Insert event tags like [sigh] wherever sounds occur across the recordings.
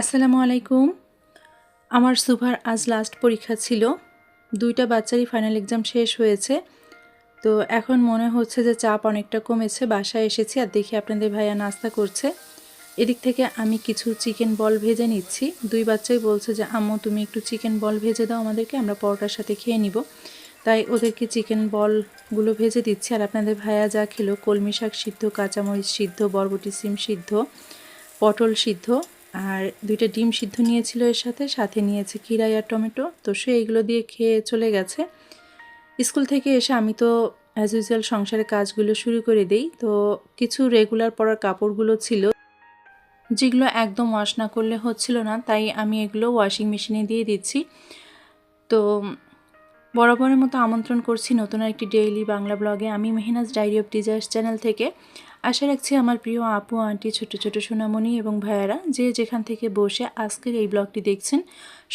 আসসালামু আলাইকুম। আমার সুভার আজ লাস্ট পরীক্ষা ছিল। দুইটা বাচ্চারই ফাইনাল এক্সাম শেষ হয়েছে। তো এখন মনে হচ্ছে যে চাপ অনেকটা কমেছে। বাসায় এসেছি আর দেখি আপনাদের ভাইয়া নাস্তা করছে। এদিক থেকে আমি কিছু চিকেন বল ভেজে নিচ্ছি। দুই বাচ্চাই বলছে যে, আম্মু, তুমি একটু চিকেন বল ভেজে দাও আমাদেরকে, আমরা পরোটার সাথে খেয়ে নিব। তাই ওদেরকে চিকেন বলগুলো ভেজে দিচ্ছি। আর আপনাদের ভাইয়া যা খেলো, কলমি শাক সিদ্ধ, কাঁচামরিচ সিদ্ধ, বরবটি সিম সিদ্ধ, পটল সিদ্ধ আর দুইটা ডিম সিদ্ধ নিয়েছিল এর সাথে সাথে নিয়েছে কিরাই আর টমেটো। তো সে এগুলো দিয়ে খেয়ে চলে গেছে। স্কুল থেকে এসে আমি তো অ্যাজ ইউজুয়াল সংসারের কাজগুলো শুরু করে দেই। তো কিছু রেগুলার পরার কাপড়গুলো ছিল, যেগুলো একদম ওয়াশ না করলে হচ্ছিল না, তাই আমি এগুলো ওয়াশিং মেশিনে দিয়ে দিচ্ছি। তো বরাবরের মতো আমন্ত্রণ করছি নতুন একটি ডেইলি বাংলা ব্লগে আমি Mehnaz diary of desires channel থেকে। আশা রাখছি আমার প্রিয় আপু, আন্টি ছোট ছোট সোনামণি এবং ভাইয়ারা যে যেখান থেকে বসে আজকের এই ব্লগটি দেখছেন,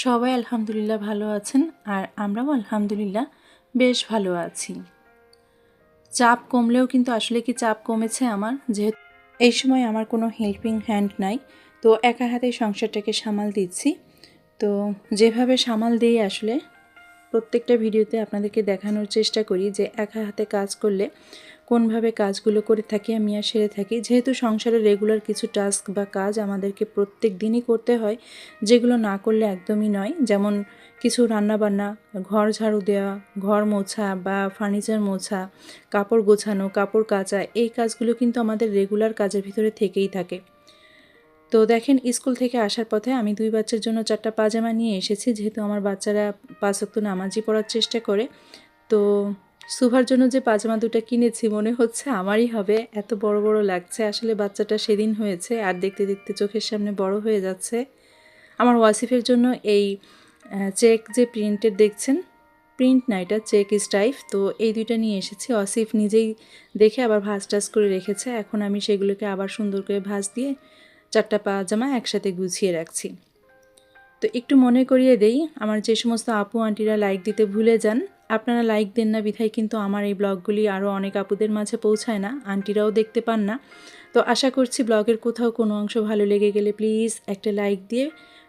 সবাই আলহামদুলিল্লাহ ভালো আছেন আর আমরাও আলহামদুলিল্লাহ বেশ ভালো আছি। চাপ কমলেও কিন্তু আসলে কি চাপ কমেছে আমার? যেহেতু এই সময় আমার কোনো হেল্পিং হ্যান্ড নাই, তো একা হাতে সংসারটাকে সামাল দিচ্ছি। তো যেভাবে সামাল দিই আসলে, প্রত্যেকটা ভিডিওতে আপনাদেরকে দেখানোর চেষ্টা করি যে একা হাতে কাজ করলে কোনভাবে কাজগুলো করে থাকি, আমি আর সেরে থাকি। যেহেতু সংসারে রেগুলার কিছু টাস্ক বা কাজ আমাদেরকে প্রত্যেক দিনই করতে হয়, যেগুলো না করলে একদমই নয়। যেমন কিছু রান্নাবান্না, ঘর ঝাড়ু দেওয়া, ঘর মোছা বা ফার্নিচার মোছা, কাপড় গোছানো, কাপড় কাচা, এই কাজগুলো কিন্তু আমাদের রেগুলার কাজের ভিতরে থেকেই থাকে। তো দেখেন, স্কুল থেকে আসার পথে আমি দুই বাচ্চার জন্য চারটা পাজামা নিয়ে এসেছি। যেহেতু আমার বাচ্চারা পাঁচক্ত নামাজি পড়ার চেষ্টা করে, তো সুভার জন্য যে পাজামা দুটো কিনেছি, মনে হচ্ছে আমারই হবে। এত বড় বড় লাগছে। আসলে বাচ্চাটা সেদিন হয়েছে আর দেখতে দেখতে চোখের সামনে বড় হয়ে যাচ্ছে। আমার ওয়াসিফের জন্য এই চেক যে প্রিন্টের দেখছেন? প্রিন্ট না, এটা চেক স্টাইফ। তো এই দুইটা নিয়ে এসেছি। ওয়াসিফ নিজেই দেখে আবার ভাজ টাজ করে রেখেছে। এখন আমি সেগুলোকে আবার সুন্দর করে ভাজ দিয়ে চারটা পাজামা একসাথে গুছিয়ে রাখছি। তো একটু মনে করিয়ে দেই, আমার যে সমস্ত আপু, আন্টিরা লাইক দিতে ভুলে যান আপনারা লাইক দেন না বিধায় কিন্তু আমার এই ব্লগগুলি আরও অনেক আপুদের মাঝে পৌঁছায় না, আন্টিরাও দেখতে পান না। তো আশা করছি ব্লগের কোথাও কোনো অংশ ভালো লেগে গেলে প্লিজ একটা লাইক দিয়ে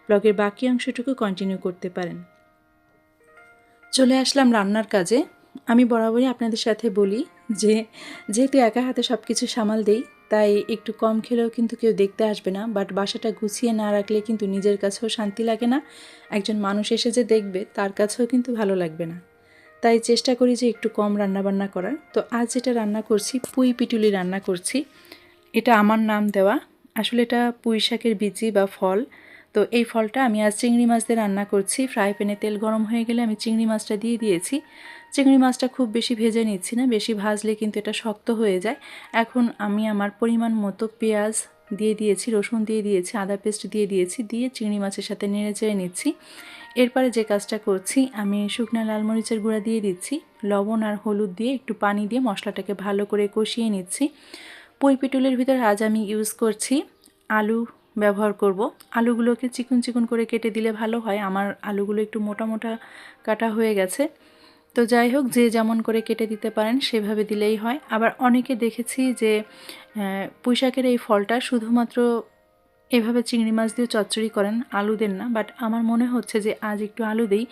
ব্লগের বাকি অংশটুকু কন্টিনিউ করতে পারেন। চলে আসলাম রান্নার কাজে। আমি বরাবরই আপনাদের সাথে বলি যে, যেহেতু একা হাতে সব কিছু সামাল দেই, তাই একটু কম খেলেও কিন্তু কেউ দেখতে আসবে না বাট বাসাটা গুছিয়ে না রাখলে কিন্তু নিজের কাছেও শান্তি লাগে না। একজন মানুষ এসে যে দেখবে, তার কাছেও কিন্তু ভালো লাগবে না। তাই চেষ্টা করি যে একটু কম রান্না বান্না করার। তো আজ যেটা রান্না করছি, পুঁই পিটুলি রান্না করছি। এটা আমার নাম দেওয়া। আসলে এটা পুঁই শাকের বিচি বা ফল। তো এই ফলটা আমি আজ চিংড়ি মাছ দিয়ে রান্না করছি। ফ্রাই প্যানে তেল গরম হয়ে গেলে আমি চিংড়ি মাছটা দিয়ে দিয়েছি। চিংড়ি মাছটা খুব বেশি ভেজে নিচ্ছি না, বেশি ভাজলে কিন্তু এটা শক্ত হয়ে যায়। এখন আমি আমার পরিমাণ মতো পেঁয়াজ দিয়ে দিয়েছি, রসুন দিয়ে দিয়েছি, আদা পেস্ট দিয়ে দিয়েছি, দিয়ে চিংড়ি মাছের সাথে নেড়ে চেড়ে নিচ্ছি। এরপরে যে কাজটা করছি, আমি শুকনো লাল মরিচের গুঁড়া দিয়ে দিচ্ছি, লবণ আর হলুদ দিয়ে একটু পানি দিয়ে মশলাটাকে ভালো করে কষিয়ে নিচ্ছি। পুঁই পিটুলের ভিতর আজ আমি ইউজ করছি আলু ব্যবহার করব। আলুগুলোকে চিকন চিকন করে কেটে দিলে ভালো হয়, আমার আলুগুলো একটু মোটা মোটা কাটা হয়ে গেছে। তো যাই হোক, যে যেমন করে কেটে দিতে পারেন সেভাবে দিলেই হয়। আবার অনেকে দেখেছি যে পুঁইশাকের এই ফলটা শুধুমাত্র এভাবে চিংড়ি মাছ দিয়ে চচ্চড়ি করেন আলু দেন না বাট আমার মনে হচ্ছে যে আজ একটু আলু দেই।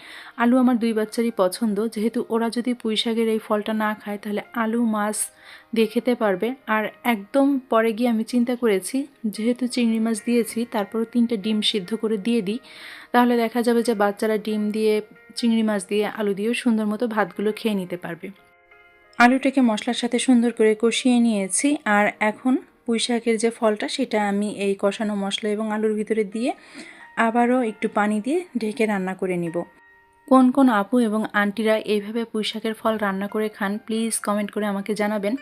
আলু আমার দুই বাচ্চারই পছন্দ, যেহেতু ওরা যদি পুঁই শাকের এই ফলটা না খায় তাহলে আলু মাছ দিয়ে খেতে পারবে। আর একদম পরে গিয়ে আমি চিন্তা করেছি, যেহেতু চিংড়ি মাছ দিয়েছি, তারপরও তিনটে ডিম সিদ্ধ করে দিয়ে দিই, তাহলে দেখা যাবে যে বাচ্চারা ডিম দিয়ে, চিংড়ি মাছ দিয়ে আলু দিয়েও সুন্দর মতো ভাতগুলো খেয়ে নিতে পারবে। আলুটাকে মশলার সাথে সুন্দর করে কষিয়ে নিয়েছি, আর এখন পুঁই শাকের যে ফলটা, সেটা আমি এই কষানো মশলা এবং আলুর ভিতরে দিয়ে আবারও একটু পানি দিয়ে ঢেকে রান্না করে নিব। কোন কোন আপু এবং আন্টিরা এইভাবে পুঁইশাকের ফল রান্না করে খান, প্লিজ কমেন্ট করে আমাকে জানাবেন।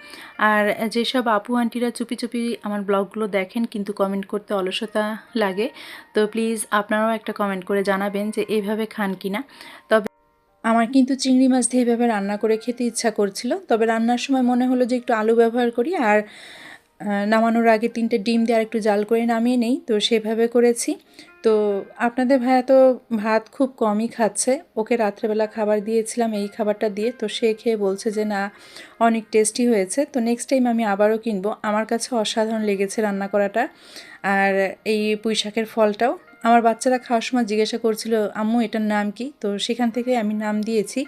আর যেসব আপু আন্টিরা চুপি চুপি আমার ব্লগগুলো দেখেন, কিন্তু কমেন্ট করতে অলসতা লাগে, তো প্লিজ আপনারাও একটা কমেন্ট করে জানাবেন যে এইভাবে খান কি না তবে আমার কিন্তু চিংড়ি মাছ দিয়ে এভাবে রান্না করে খেতে ইচ্ছা করছিল, তবে রান্নার সময় মনে হলো যে একটু আলু ব্যবহার করি, আর নামানোর আগে তিনটে ডিম দিয়ে আর একটু জাল করে নামিয়ে নেই, তো সেভাবে করেছি। তো আপনাদের ভাইয়া তো ভাত খুব কমই খাচ্ছে। ওকে রাত্রেবেলা খাবার দিয়েছিলাম, এই খাবারটা দিয়ে, তো সে খেয়ে বলছে যে, না, অনেক টেস্টি হয়েছে। তো নেক্সট টাইম আমি আবারও কিনবো। আমার কাছে অসাধারণ লেগেছে রান্না করাটা। আর এই পুঁইশাকের ফলটাও। আমার বাচ্চারা খাওয়ার সময় জিজ্ঞাসা করছিল, আম্মু, এটার নাম কি? তো সেখান থেকে আমি নাম দিয়েছি।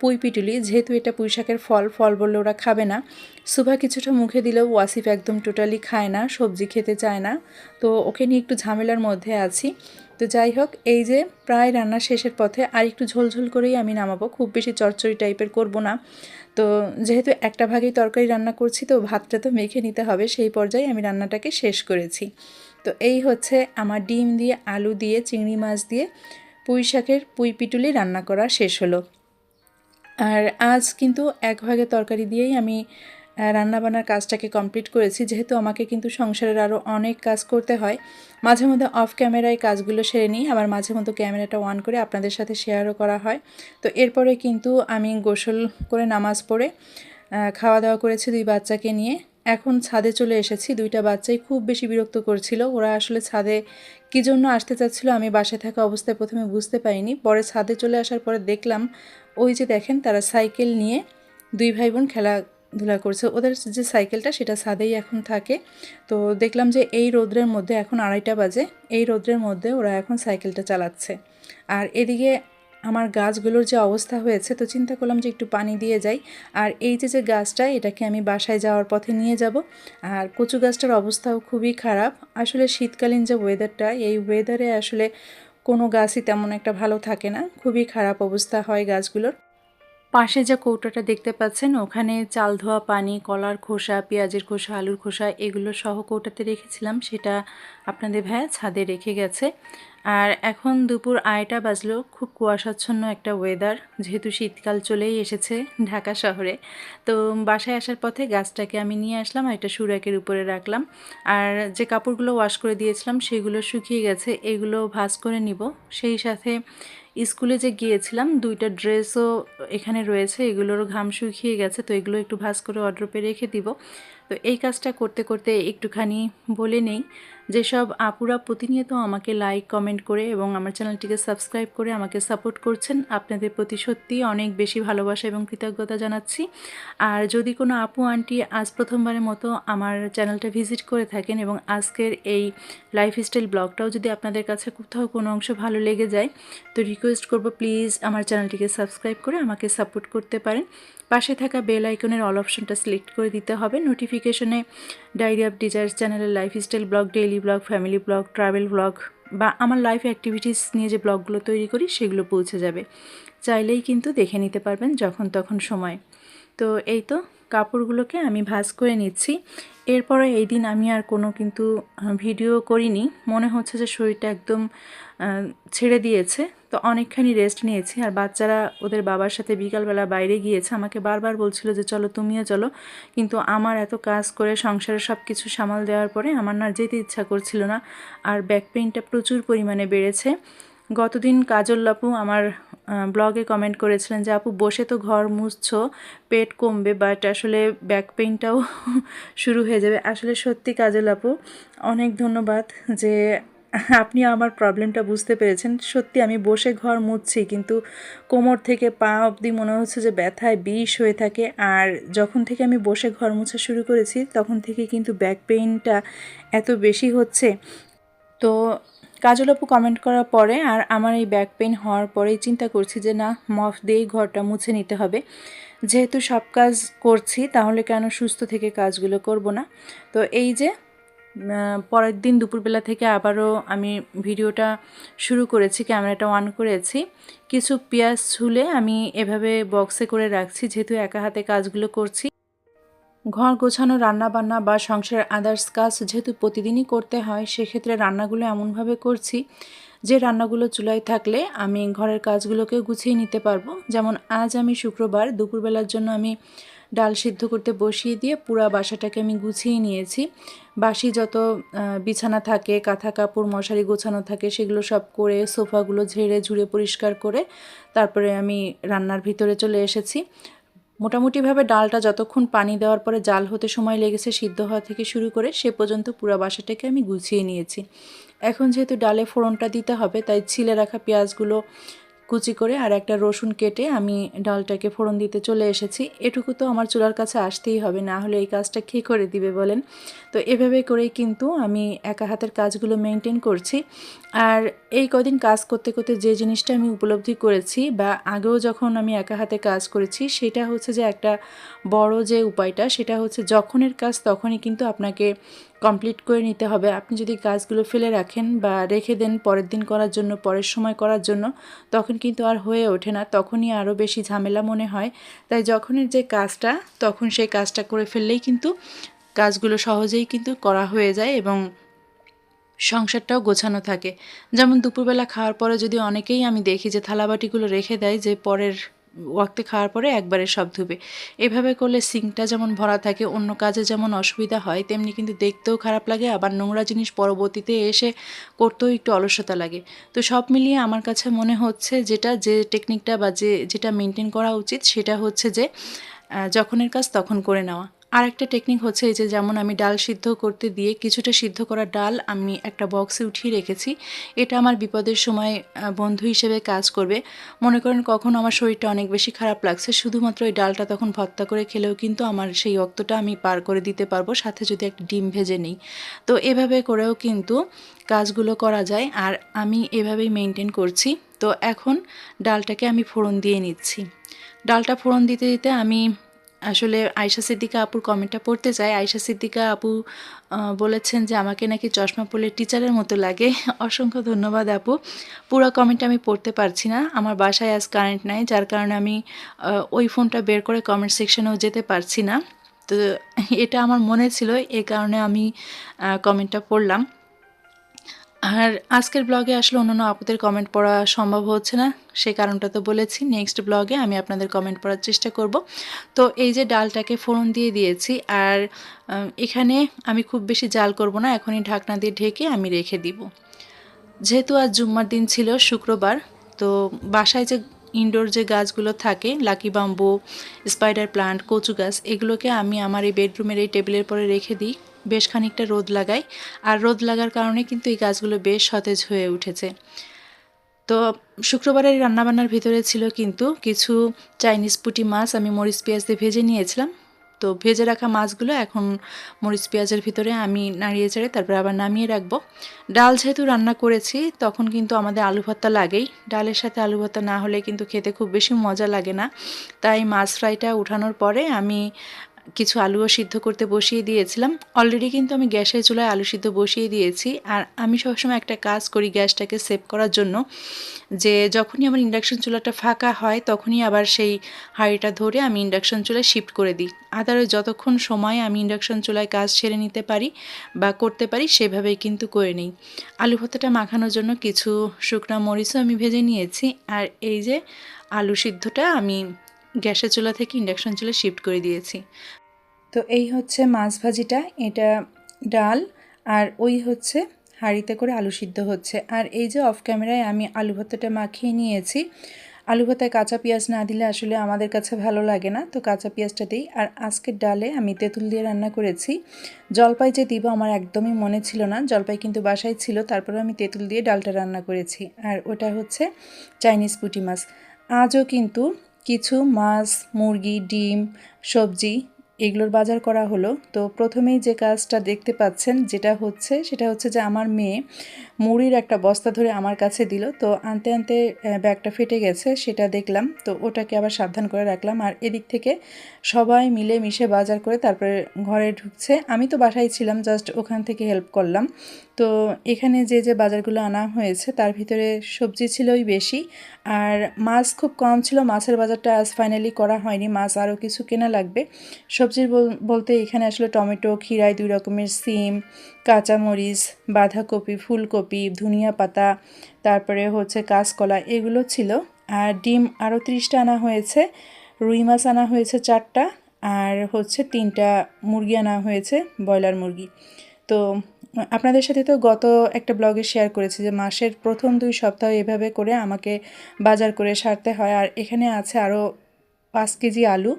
পুঁই পিটুলি, যেহেতু এটা পুঁই শাকের ফল ফল বললে ওরা খাবে না। সুভা কিছুটা মুখে দিলেও ওয়াসিফ একদম টোটালি খায় না, সবজি খেতে চায় না। তো ওকে নিয়ে একটু ঝামেলার মধ্যে আছি। তো যাই হোক, এই যে প্রায় রান্না শেষের পথে আর একটু ঝোলঝোল করেই আমি নামাবো। খুব বেশি চচ্চড়ি টাইপের করব না। তো যেহেতু একটা ভাগেই তরকারি রান্না করছি, তো ভাতটা তো মেখে নিতে হবে। সেই পর্যায়ে আমি রান্নাটাকে শেষ করেছি। তো এই হচ্ছে আমার ডিম দিয়ে, আলু দিয়ে, চিংড়ি মাছ দিয়ে পুঁই শাকের পুঁই পিটুলি রান্না করা শেষ হলো। আর আজ কিন্তু এক ভাগে তরকারি দিয়েই আমি রান্নাবান্নার কাজটাকে কমপ্লিট করেছি। যেহেতু আমাকে কিন্তু সংসারের আরও অনেক কাজ করতে হয়, মাঝে মধ্যে অফ ক্যামেরায় কাজগুলো সেরে নিই। আবার মাঝে মধ্যে ক্যামেরাটা অন করে আপনাদের সাথে শেয়ারও করা হয়। তো এরপরে কিন্তু আমি গোসল করে নামাজ পড়ে খাওয়া দাওয়া করেছি দুই বাচ্চাকে নিয়ে। এখন ছাদে চলে এসেছি। দুইটা বাচ্চাই খুব বেশি বিরক্ত করছিল। ওরা আসলে ছাদে কী জন্য আসতে চাচ্ছিল আমি বাসায় থাকা অবস্থায় প্রথমে বুঝতে পারিনি। পরে ছাদে চলে আসার পরে দেখলাম ওই যে দেখেন, তারা সাইকেল নিয়ে দুই ভাই বোন খেলাধুলা করছে। ওদের যে সাইকেলটা, সেটা ছাদেই এখন থাকে। তো দেখলাম যে এই রোদ্রের মধ্যে এখন আড়াইটা বাজে, এই রোদ্রের মধ্যে ওরা এখন সাইকেলটা চালাচ্ছে। আর এদিকে আমার গাছগুলোর যে অবস্থা হয়েছে, তো চিন্তা করলাম যে একটু পানি দিয়ে যাই। আর এই যে যে গাছটা, এটাকে আমি বাসায় যাওয়ার পথে নিয়ে যাব। আর কচু গাছটার অবস্থাও খুবই খারাপ। আসলে শীতকালীন যে ওয়েদারটা এই ওয়েদারে আসলে কোনো গাছই তেমন একটা ভালো থাকে না। খুবই খারাপ অবস্থা হয় গাছগুলোর। পাশে যে কৌটাটা দেখতে পাচ্ছেন, ওখানে চাল ধোয়া, পানি, কলার খোসা, পেঁয়াজের খোসা, আলুর খোসা, এগুলো সহ কৌটাতে রেখেছিলাম। সেটা আপনাদের ভাইয়া ছাদে রেখে গেছে। আর এখন দুপুর আড়াইটা বাজলো, খুব কুয়াশাচ্ছন্ন একটা ওয়েদার যেহেতু শীতকাল চলেই এসেছে ঢাকা শহরে। তো বাসায় আসার পথে গাছটাকে আমি নিয়ে আসলাম আর এটা সুরাকের উপরে রাখলাম। আর যে কাপড়গুলো ওয়াশ করে দিয়েছিলাম, সেগুলো শুকিয়ে গেছে, এগুলো ভাজ করে নিব। সেই সাথে স্কুলে যে গিয়েছিলাম, দুইটা ড্রেসও এখানে রয়েছে, এগুলোরও ঘাম শুকিয়ে গেছে, তো এগুলো একটু ভাজ করে অর্ডারপে রেখে দিব। তো এই কাজটা করতে করতে একটুখানি বলে নেই। যেসব আপুরা প্রতিনিয়ত আমাকে লাইক কমেন্ট করে এবং আমার চ্যানেলটিকে সাবস্ক্রাইব করে আমাকে সাপোর্ট করছেন, আপনাদের প্রতি সত্যি অনেক বেশি ভালোবাসা এবং কৃতজ্ঞতা জানাচ্ছি। আর যদি কোনো আপু, আন্টি আজ প্রথমবারের মতো আমার চ্যানেলটা ভিজিট করে থাকেন এবং আজকের এই লাইফস্টাইল ব্লগটাও যদি আপনাদের কাছে কোথাও কোনো অংশ ভালো লেগে যায়, তো রিকোয়েস্ট করব প্লিজ আমার চ্যানেলটিকে সাবস্ক্রাইব করে আমাকে সাপোর্ট করতে পারেন। পাশে থাকা বেল আইকনের অল অপশনটা সিলেক্ট করে দিতে হবে। নোটিফিকেশনে ডায়েরি অফ ডিজায়ার্স চ্যানেলের lifestyle blog, daily blog, family blog, travel blog বা আমার লাইফ অ্যাক্টিভিটিস নিয়ে যে ব্লগগুলো তৈরি করি সেগুলো পৌঁছে যাবে। চাইলেই কিন্তু দেখে নিতে পারবেন যখন তখন সময়। তো এই তো কাপড়গুলোকে আমি ভাজ করে নিচ্ছি। এরপরে এই দিন আমি আর কোনো কিন্তু ভিডিও করিনি। মনে হচ্ছে যে শরীরটা একদম ছেড়ে দিয়েছে। তো অনেকখানি রেস্ট নিয়েছি। আর বাচ্চারা ওদের বাবার সাথে বিকালবেলা বাইরে গিয়েছে, আমাকে বারবার বলছিল যে, চলো তুমিও চলো। কিন্তু আমার এত কাজ করে সংসারে সব কিছু সামাল দেওয়ার পরে আমার না যেতে ইচ্ছা করছিল না। আর ব্যাক পেইনটা প্রচুর পরিমাণে বেড়েছে। গতদিন কাজল আপু আমার ব্লগে কমেন্ট করেছিলেন যে, আপু, বসে তো ঘর মুছছো, পেট কমবে বাট আসলে ব্যাক পেইনটাও [laughs] শুরু হয়ে যাবে। আসলে সত্যি কাজল আপু অনেক ধন্যবাদ যে আপনি আমার প্রবলেমটা বুঝতে পেরেছেন। সত্যি আমি বসে ঘর মুছছি, কিন্তু কোমর থেকে পা অবধি মনে হচ্ছে যে ব্যথায় বিষ হয়ে থাকে। আর যখন থেকে আমি বসে ঘর মুছা শুরু করেছি, তখন থেকে কিন্তু ব্যাক পেইনটা এত বেশি হচ্ছে। তো কাজল আপু কমেন্ট করার পরে আর আমার এই ব্যাক পেইন হওয়ার পরেই চিন্তা করছি যে, না, মফ দিয়েই ঘরটা মুছে নিতে হবে। যেহেতু সব কাজ করছি, তাহলে কেন সুস্থ থেকে কাজগুলো করব না? তো এই যে পরের দিন দুপুরবেলা থেকে আবারও আমি ভিডিওটা শুরু করেছি, ক্যামেরাটা অন করেছি। কিছু পেঁয়াজ ছুলে আমি এভাবে বক্সে করে রাখছি, যেহেতু একা হাতে কাজগুলো করছি। ঘর গোছানো রান্না বান্না বা সংসারের আদার্স কাজ যেহেতু প্রতিদিনই করতে হয়, সেক্ষেত্রে রান্নাগুলো এমনভাবে করছি যে রান্নাগুলো চুলায় থাকলে আমি ঘরের কাজগুলোকে গুছিয়ে নিতে পারব। যেমন আজ আমি শুক্রবার, দুপুরবেলার জন্য আমি ডাল সিদ্ধ করতে বসিয়ে দিয়ে পুরা বাসাটাকে আমি গুছিয়ে নিয়েছি। বাসি যত বিছানা থাকে, কাঁথা কাপড়, মশারি গোছানো থাকে, সেগুলো সব করে সোফাগুলো ঝেড়ে ঝুড়ে পরিষ্কার করে তারপরে আমি রান্নার ভিতরে চলে এসেছি। মোটামুটিভাবে ডালটা যতক্ষণ পানি দেওয়ার পরে জাল হতে সময় লেগেছে সিদ্ধ হওয়া থেকে শুরু করে সে পর্যন্ত পুরো বাসাটাকে আমি গুছিয়ে নিয়েছি। এখন যেহেতু ডালে ফোড়নটা দিতে হবে, তাই ছিলে রাখা পেঁয়াজগুলো কুচি করে আর একটা রসুন কেটে আমি ডালটাকে ফোড়ন দিতে চলে এসেছি। এটুকু তো আমার চুলার কাছে আসতেই হবে, না হলে এই কাজটা কী করে দিবে বলেন? তো এভাবে করেই কিন্তু আমি একা হাতের কাজগুলো মেনটেন করছি। আর এই কদিন কাজ করতে করতে যে জিনিসটা আমি উপলব্ধি করেছি বা আগেও যখন আমি একা হাতে কাজ করেছি, সেটা হচ্ছে যে একটা বড় যে উপায়টা, সেটা হচ্ছে যখনের কাজ তখনই কিন্তু আপনাকে কমপ্লিট করে নিতে হবে। আপনি যদি কাজগুলো ফেলে রাখেন বা রেখে দেন পরের দিন করার জন্য, পরের সময় করার জন্য, তখন কিন্তু আর হয়ে ওঠে না, তখনই আরও বেশি ঝামেলা মনে হয়। তাই যখনের যে কাজটা, তখন সেই কাজটা করে ফেললেই কিন্তু কাজগুলো সহজেই কিন্তু করা হয়ে যায় এবং সংসারটাও গোছানো থাকে। যেমন দুপুরবেলা খাওয়ার পরে যদি অনেকেই আমি দেখি যে থালাবাটিগুলো রেখে দেয় যে পরের ওয়াক্তে খাওয়ার পরে একবারে সব ধুবে। এভাবে করলে সিঙ্কটা যেমন ভরা থাকে, অন্য কাজে যেমন অসুবিধা হয়, তেমনি কিন্তু দেখতেও খারাপ লাগে, আবার নোংরা জিনিস পরবর্তীতে এসে করতেও একটু অলসতা লাগে। তো সব মিলিয়ে আমার কাছে মনে হচ্ছে যেটা, যে টেকনিকটা বা যে, যেটা মেনটেন করা উচিত সেটা হচ্ছে যে যখনের কাজ তখন করে নেওয়া। আর একটা টেকনিক হচ্ছে এই যে যেমন আমি ডাল সিদ্ধ করতে দিয়ে কিছুটা সিদ্ধ করা ডাল আমি একটা বক্সে উঠিয়ে রেখেছি। এটা আমার বিপদের সময় বন্ধু হিসেবে কাজ করবে। মনে করেন কখন আমার শরীরটা অনেক বেশি খারাপ লাগছে, শুধুমাত্র ওই ডালটা তখন ভত্তা করে খেলেও কিন্তু আমার সেই রক্তটা আমি পার করে দিতে পারব, সাথে যদি একটা ডিম ভেজে নিই। তো এভাবে করেও কিন্তু কাজগুলো করা যায় আর আমি এভাবেই মেনটেন করছি। তো এখন ডালটাকে আমি ফোড়ন দিয়ে নিচ্ছি। ডালটা ফোড়ন দিতে দিতে আমি আসলে আয়সা সিদ্দিকা আপুর কমেন্টটা পড়তে চাই আয়সা সিদ্দিকা আপু বলেছেন যে, আমাকে নাকি চশমা পরলে টিচারের মতো লাগে। [laughs] অসংখ্য ধন্যবাদ আপু। পুরো কমেন্ট আমি পড়তে পারছি না। আমার বাসায় আজ কারেন্ট নাই, যার কারণে আমি ওই ফোনটা বের করে কমেন্ট সেকশনেও যেতে পারছি না। তো, এটা আমার মনে ছিল, এ কারণে আমি কমেন্টটা পড়লাম। আর আজকের ব্লগে আসলে অন্যান্য আপুদের কমেন্ট পড়া সম্ভব হচ্ছে না। সেই কারণটা তো বলেছি। নেক্সট ব্লগে আমি আপনাদের কমেন্ট পড়ার চেষ্টা করব। তো এই যে ডালটাকে ফোড়ন দিয়ে দিয়েছি আর এখানে আমি খুব বেশি জাল করব না। এখনই ঢাকনা দিয়ে ঢেকে আমি রেখে দিব। যেহেতু আজ জুম্মার দিন ছিল শুক্রবার, তো বাসায় যে ইনডোর যে গাছগুলো থাকে লাকি বাম্বু স্পাইডার প্লান্ট কচু গাছ, এগুলোকে আমি আমার এই বেডরুমের এই টেবিলের পরে রেখে দিই। বেশ খানিকটা রোদ লাগাই। আর রোদ লাগার কারণে কিন্তু এই গাছগুলো বেশ সতেজ হয়ে উঠেছে। তো শুক্রবারের রান্নাবান্নার ভিতরে ছিল কিন্তু কিছু চাইনিজ পুটি মাছ আমি মরিচ পেঁয়াজ দিয়ে ভেজে নিয়েছিলাম। তো ভেজে রাখা মাছগুলো এখন মরিচ পেঁয়াজের ভিতরে আমি নাড়িয়ে চেড়ে তারপরে আবার নামিয়ে রাখব। ডাল যেহেতু রান্না করেছি, তখন কিন্তু আমাদের আলু ভর্তা লাগেই। ডালের সাথে আলু ভর্তা না হলে কিন্তু খেতে খুব বেশি মজা লাগে না। তাই মাছ ফ্রাইটা উঠানোর পরে আমি কিছু আলুও সিদ্ধ করতে বসিয়ে দিয়েছিলাম। অলরেডি কিন্তু আমি গ্যাসের চুলায় আলু সিদ্ধ বসিয়ে দিয়েছি। আর আমি সবসময় একটা কাজ করি গ্যাসটাকে সেভ করার জন্য, যে যখনই আমার ইন্ডাকশন চুলাটা ফাঁকা হয়, তখনই আবার সেই হাঁড়িটা ধরে আমি ইন্ডাকশন চুলায় শিফট করে দিই। আদারে যতক্ষণ সময় আমি ইন্ডাকশন চুলায় কাজ ছেড়ে নিতে পারি বা করতে পারি, সেভাবেই কিন্তু করে নিই। আলু ভর্তাটা মাখানোর জন্য কিছু শুকনো মরিচও আমি ভেজে নিয়েছি। আর এই যে আলু সিদ্ধটা আমি গ্যাসের চুলা থেকে ইন্ডাকশন চুলা শিফট করে দিয়েছি। তো এই হচ্ছে মাছ ভাজিটা, এটা ডাল আর ওই হচ্ছে হাঁড়িতে করে আলু সিদ্ধ হচ্ছে। আর এই যে অফ ক্যামেরায় আমি আলু ভর্তাটা মাখিয়ে নিয়েছি, আলু ভর্তায় কাঁচা পেঁয়াজ না দিলে আসলে আমাদের কাছে ভালো লাগে না, তো কাঁচা পেঁয়াজটা দিই। আর আজকের ডালে আমি তেঁতুল দিয়ে রান্না করেছি। জলপাই যে দিব আমার একদমই মনে ছিল না, জলপাই কিন্তু বাসায় ছিল তারপরে আমি তেঁতুল দিয়ে ডালটা রান্না করেছি। আর ওটা হচ্ছে চাইনিজ পুটি মাছ। আজও কিন্তু কিছু মাছ, মুরগি, ডিম, সবজি এগুলোর বাজার করা হলো। তো প্রথমেই যে কাজটা দেখতে পাচ্ছেন যেটা হচ্ছে, সেটা হচ্ছে যে আমার মেয়ে মুড়ির একটা বস্তা ধরে আমার কাছে দিল। তো আনতে আনতে ব্যাগটা ফেটে গেছে, সেটা দেখলাম। তো ওটাকে আবার সাবধান করে রাখলাম। আর এদিক থেকে সবাই মিলে মিশে বাজার করে তারপরে ঘরে ঢুকছে। আমি তো বাসায় ছিলাম, জাস্ট ওখান থেকে হেল্প করলাম। তো এখানে যে যে বাজারগুলো আনা হয়েছে তার ভিতরে সবজি ছিলই বেশি। আর মাছ খুব কম ছিল, মাছের বাজারটা আজ ফাইনালি করা হয়নি, মাছ আরও কিছু কেনা লাগবে। সবজির বলতে এখানে আসলে টমেটো খিরাই দুই রকমের, সিম, কাঁচামরিচ, বাঁধাকপি, ফুলকপি, ধনিয়া পাতা, তারপরে হচ্ছে কাঁচকলা, এগুলো ছিল। আর ডিম আরও ত্রিশটা আনা হয়েছে, রুই মাছ আনা হয়েছে চারটা, আর হচ্ছে তিনটা মুরগি আনা হয়েছে, ব্রয়লার মুরগি। তো আপনাদের সাথে তো গত একটা ব্লগে শেয়ার করেছি যে মাসের প্রথম দুই সপ্তাহ এভাবে করে আমাকে বাজার করে সারতে হয়। আর এখানে আছে আরও পাঁচ কেজি আলু।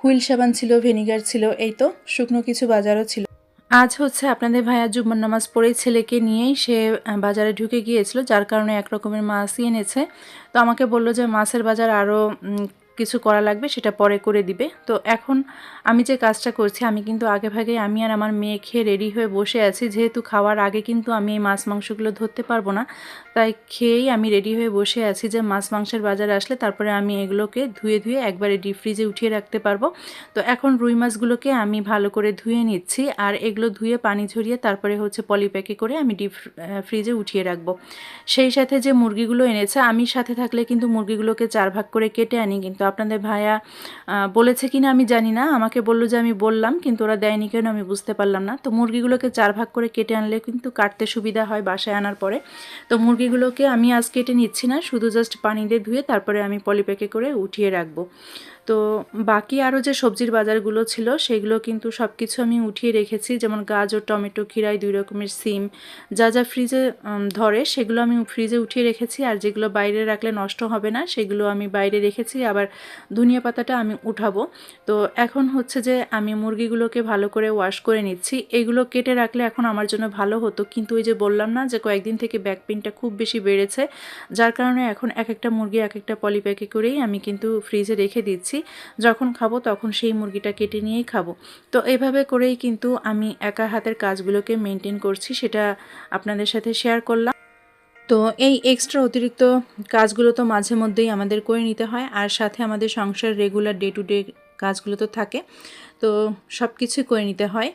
হুইল সাবান ছিল, ভিনিগার ছিল, এই তো শুকনো কিছু বাজারও ছিল। আজ হচ্ছে আপনাদের ভাইয়া জুম্মার নামাজ পড়ে ছেলেকে নিয়েই সে বাজারে ঢুকে গিয়েছিল, যার কারণে এক রকমের মাছই এনেছে। তো আমাকে বলল যে মাছের বাজার আরও কিছু করা লাগবে সেটা পরে করে দিবে। তো এখন আমি যে কাজটা করছি, আমি কিন্তু আগে ভাগে আমি আর আমার মেয়ে খেয়ে রেডি হয়ে বসে আছি। যেহেতু খাওয়ার আগে কিন্তু আমি এই মাছ মাংসগুলো ধরতে পারব না তাই খেয়েই আমি রেডি হয়ে বসে আছি যে মাছ মাংসের বাজারে আসলে তারপরে আমি এগুলোকে ধুয়ে ধুয়ে একবারে ডিপ ফ্রিজে উঠিয়ে রাখতে পারব। তো এখন রুই মাছগুলোকে আমি ভালো করে ধুয়ে নিচ্ছি আর এগুলো ধুয়ে পানি ঝরিয়ে তারপরে হচ্ছে পলিপ্যাকে করে আমি ডিপ ফ্রিজে উঠিয়ে রাখব। সেই সাথে যে মুরগিগুলো এনেছে, আমি সাথে থাকলে কিন্তু মুরগিগুলোকে চার ভাগ করে কেটে আনি। কিন্তু আপনাদের ভাইয়া বলেছে কিনা আমি জানি না, আমাকে বলল যে আমি বললাম, কিন্তু ওরা দেয়নি কেন আমি বুঝতে পারলাম না। তো মুরগিগুলোকে চার ভাগ করে কেটে আনলে কিন্তু কাটতে সুবিধা হয় বাসায় আনার পরে। তো মুরগিগুলোকে আমি আজ কেটে নিচ্ছি না, শুধু জাস্ট পানি দিয়ে ধুয়ে তারপরে আমি পলিপ্যাকে করে উঠিয়ে রাখব। তো বাকি আরও যে সবজির বাজারগুলো ছিল, সেগুলো কিন্তু সব কিছু আমি উঠিয়ে রেখেছি। যেমন গাজর, টমেটো খিরাই দুই রকমের সিম, যা যা ফ্রিজে ধরে, সেগুলো আমি ফ্রিজে উঠিয়ে রেখেছি। আর যেগুলো বাইরে রাখলে নষ্ট হবে না, সেগুলো আমি বাইরে রেখেছি। আবার ধনিয়া পাতাটা আমি উঠাবো। তো এখন হচ্ছে যে, আমি মুরগিগুলোকে ভালো করে ওয়াশ করে নিচ্ছি। এগুলো কেটে রাখলে এখন আমার জন্য ভালো হতো। কিন্তু ওই যে বললাম না যে, কয়েকদিন থেকে ব্যাক পেনটা খুব বেশি বেড়েছে, যার কারণে এখন এক একটা মুরগি এক একটা পলিপ্যাকে করেই আমি কিন্তু ফ্রিজে রেখে দিচ্ছি। যখন খাব তখন সেই মুরগিটা কেটে নিয়েই খাব। তো এভাবে করেই কিন্তু আমি একা হাতের কাজগুলোকে মেনটেন করছি, সেটা আপনাদের সাথে শেয়ার করলাম। তো এই এক্সট্রা অতিরিক্ত কাজগুলো তো মাঝে মধ্যেই আমাদের করে নিতে হয়, আর সাথে আমাদের সংসার রেগুলার ডে টু ডে কাজগুলো তো থাকে, তো সব কিছুই করে নিতে হয়।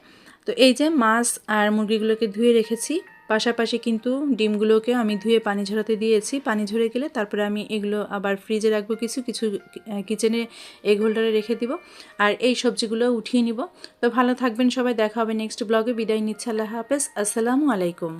তো এই যে মাছ আর মুরগিগুলোকে ধুয়ে রেখেছি পাশাপাশি কিন্তু ডিমগুলোকে আমি ধুয়ে পানি ঝরাতে দিয়েছি। পানি ঝরে গেলে তারপরে আমি এগুলো আবার ফ্রিজে রাখব কিছু কিছু কিচেনে এগ হোল্ডারে রেখে দিব আর এই সবজিগুলো উঠিয়ে নিব। তো ভালো থাকবেন সবাই, দেখা হবে নেক্সট ব্লগে। বিদায় নিচ্ছে, আল্লাহ হাফেজ। আসসালামু আলাইকুম।